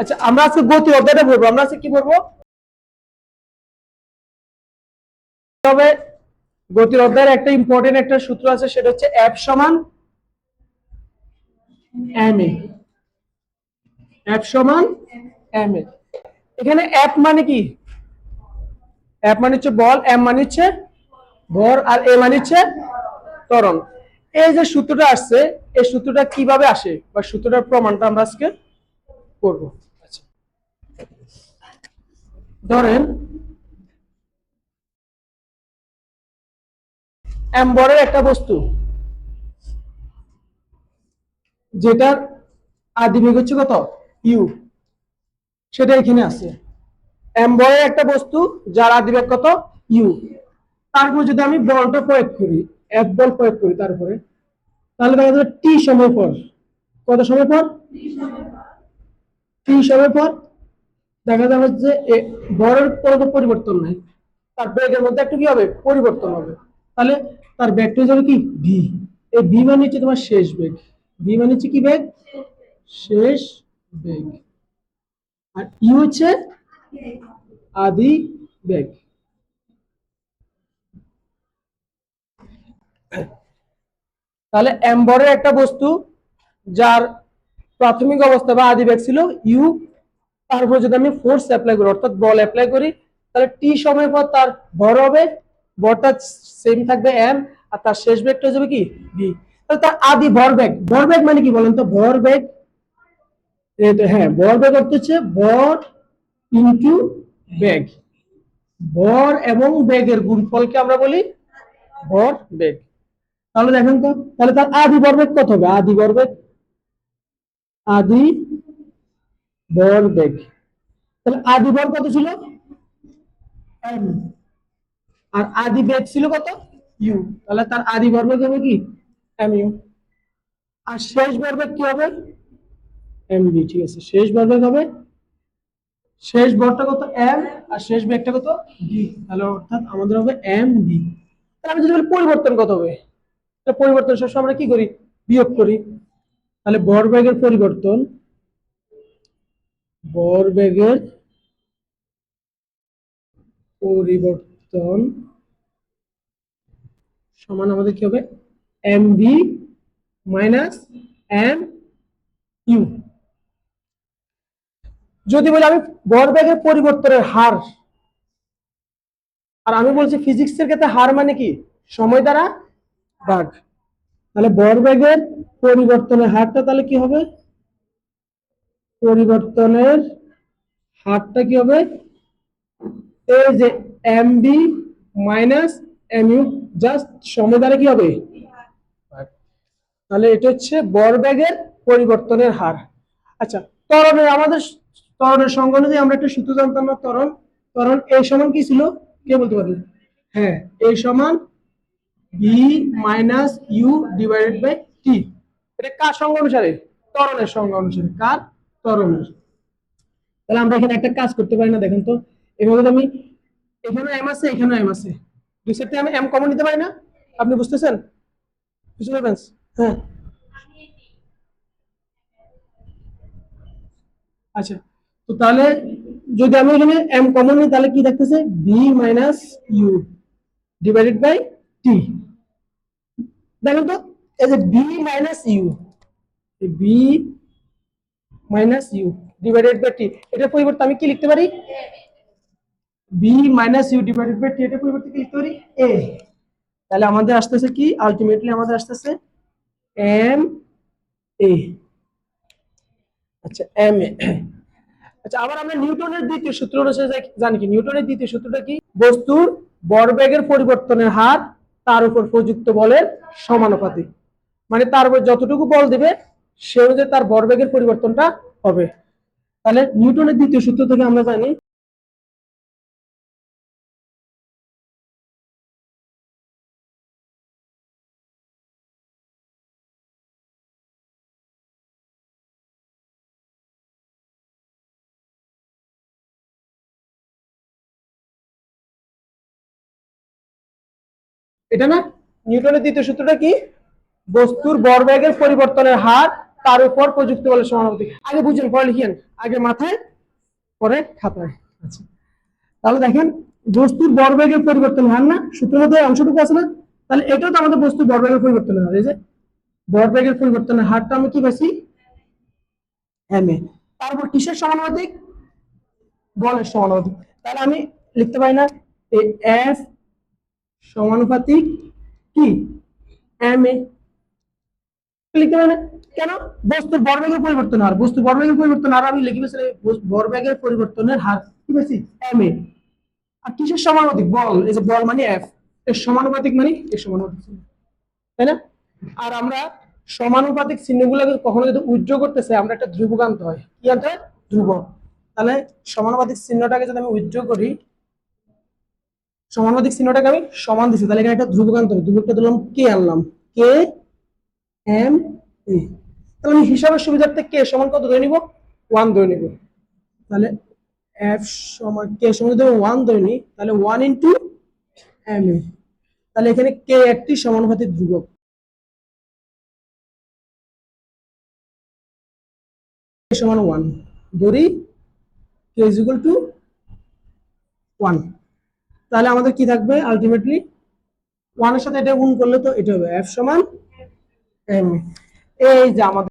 আচ্ছা আমরা আজকে গতি অধ্যায়টা পড়ব আমরা আজকে কি পড়ব তবে গতির অধ্যায়ের একটা ইম্পর্টেন্ট একটা সূত্র আছে, সেটা হচ্ছে এফ সমান এম এ এফ সমান এম এ এখানে এফ মানে কি? এফ মানে হচ্ছে বল এম মানে হচ্ছে ভর, আর এ মানে হচ্ছে ত্বরণ। এই যে সূত্রটা আসছে, এই সূত্রটা কীভাবে আসে, বা সূত্রটার প্রমাণটা আমরা আজকে করব। ধরেন এম্বরের একটা বস্তু, যেটার আদিবেগ হচ্ছে কত? ইউ। সেটা এখানে আছে। এম্বরের একটা বস্তু, যার আদিবেগ কত? ইউ। তারপর যদি আমি বলটা প্রয়োগ করি, এক বল প্রয়োগ করি তারপরে, তাহলে দেখা যাবে টি সময় পর। কত সময় পর। টি সময় পর দেখা যাবে যে বলের কোনো পরিবর্তন নাই। তার বেগের মধ্যে একটু কি হবে? পরিবর্তন হবে। তাহলে তার হয়ে যাবে কি? ভি এই ভি মানে হচ্ছে তোমার শেষ বেগ ভি মানে হচ্ছে কি বেগ শেষ বেগ আর ইউ হচ্ছে আদি বেগ তাহলে এম্বরের একটা বস্তু, যার প্রাথমিক অবস্থা বা আদি বেগ ছিল ইউ তারপর যদি আমি ফোর্স অ্যাপ্লাই করি, অর্থাৎ বল অ্যাপ্লাই করি, তাহলে টি সময় পর তার ভর হবে ভরটা সেম থাকবে এম আর তার শেষ হয়ে যাবে কি? বি তাহলে তার আদি ভর বেগ ভর বেগ মানে কি বলেন তো? ভর বেগ এই হ্যাঁ ভর বেগ অর্থ হচ্ছে ভর ইনটু বেগ ভর এবং বেগের গুণফলকে আমরা বলি ভর বেগ তাহলে দেখেন তো, তাহলে তার আদি বর্বেগ কত হবে? আদি বর্বেগ আদি বর্বেগ তাহলে আদি বর কত ছিল? এম আর আদি বেগ ছিল কত? ইউ তাহলে তার আদি বর্বেগ হবে কি? এম ইউ আর শেষ বর্বেগ কি হবে? এম বি ঠিক আছে। শেষ বর্বেগ হবে? শেষ বরটা কত? এম আর শেষ বেগটা কত? বি তাহলে অর্থাৎ আমাদের হবে এম বি তাহলে আমি যদি বলি পরিবর্তন কত হবে? পরিবর্তন সবসময় আমরা কি করি? বিয়োগ করি। তাহলে ভরবেগের পরিবর্তন ভরবেগের পরিবর্তন সমান আমাদের কি হবে? M B minus M U যদি বলি আমি ভরবেগের পরিবর্তনের হার, আর আমি বলছি ফিজিক্সের ক্ষেত্রে হার মানে কি? সময় দ্বারা ভাগ। তাহলে ভরবেগের পরিবর্তনের হারটা তাহলে কি হবে? পরিবর্তনের হারটা কি হবে? এই যে M B minus M U just সময় দ্বারা কি হবে? তাহলে এটা হচ্ছে ভরবেগের পরিবর্তনের হার। আচ্ছা ত্বরণের, আমাদের তরণের সঙ্গে অনুযায়ী আমরা একটা সূত্র জানতাম না, ত্বরণ। ত্বরণ এই সমান কি ছিল? কে বলতে পারবে? হ্যাঁ এই সমান B minus U divided by T এটা কার সঙ্গে অনুসারে? তরণের সঙ্গে অনুসারে। কার? ত্বরণের তাহলে আমরা এখানে একটা কাজ করতে পারি না, দেখেন তো। এভাবে আমি এখানে এম আছে এখানে এম আছে। দুই সেটে আমি এম কমন নিতে পারি না? আপনি বুঝতেছেন? বুঝতে পারবেন? হ্যাঁ। আচ্ছা তো তাহলে যদি আমি এখানে এম কমন নিই, তাহলে কি থাকতেছে? B minus U divided by T দেখেন তো, এই যে B minus U B minus U divided by T এটার পরিবর্তে আমি কি লিখতে পারি? B minus U divided by T এটার পরিবর্তে কি লিখতে পারি? এ তাহলে আমাদের আসতেছে কি? আলটিমেটলি আমাদের আসতেছে এম এ আচ্ছা এম এ আচ্ছা আবার আমরা নিউটনের দ্বিতীয় সূত্র অনুসারে জানি কি, নিউটনের দ্বিতীয় সূত্রটা কি? বস্তুর ভরবেগের পরিবর্তনের হার তার উপর প্রযুক্ত বলের সমানুপাতিক। মানে তার উপর যতটুকু বল দিবে, সে অনুযায়ী তার ভরবেগের পরিবর্তনটা হবে। তাহলে নিউটনের দ্বিতীয় সূত্র থেকে আমরা জানি এটা না, নিউটনের দ্বিতীয় সূত্রটা কি? বস্তুর ভরবেগের পরিবর্তনের হার তার উপর প্রযুক্তি বলের সমানুপাতিক। আগে বুঝুন, পরে লিখেন। আগে মাথায়, পরে খাতায়। আচ্ছা। তাহলে দেখেন, বস্তুর ভরবেগের পরিবর্তন হয় না। মধ্যে অংশটুকু আছে না? তাহলে এটাও তো আমাদের বস্তুর ভরবেগের পরিবর্তনের হার এই যে ভরবেগের পরিবর্তনের হারটা আমি কি পাইছি? এম এ তারপর কিসের সমানুপাতিক? বলের সমানুপাতিক। তাহলে আমি লিখতে পারি না, এই এফ সমানুপাতিক কি? এম এ লিখতে কেন? বস্তুর পরিবর্তন হার। বস্তুর পরিবর্তন হার আমি লিখে ভরবেগের পরিবর্তনের হার। M A. আর কিসের সমানুপাতিক? বল। এই যে বল মানে এফ। এর সমানুপাতিক মানে এর সমানুপাতিক। তাই না? আর আমরা সমানুপাতিক চিহ্নগুলোকে কখনো যদি উজ্জ্ব করতে চাই, আমরা একটা ধ্রুবক আনতে হয়। কি আনতে হয়? ধ্রুবক। তাহলে সমানুপাতিক চিহ্নটাকে যদি আমি উজ্জ্ব করি, সমানুপাতিক চিহ্নটাকে আমি সমান দিচ্ছি তাহলে এখানে একটা ধ্রুবক আনতে হবে। ধ্রুবকটা দিলাম কে আনলাম? কে এম এ তাহলে আমি হিসাবের সুবিধার্থে কে সমান কত ধরে নিব? ওয়ান ধরে নিব। তাহলে এফ সমান কে সমান যদি ওয়ান ধরে নিই, তাহলে ওয়ান ইন্টু এম এ তাহলে এখানে কে একটি সমানুপাতিক ধ্রুবক। সমান ওয়ান ধরি K is equal to one তাহলে আমাদের কি থাকবে আলটিমেটলি ওয়ানের সাথে এটা গুণ করলে তো এটা হবে এফ সমান এই যে আমাদের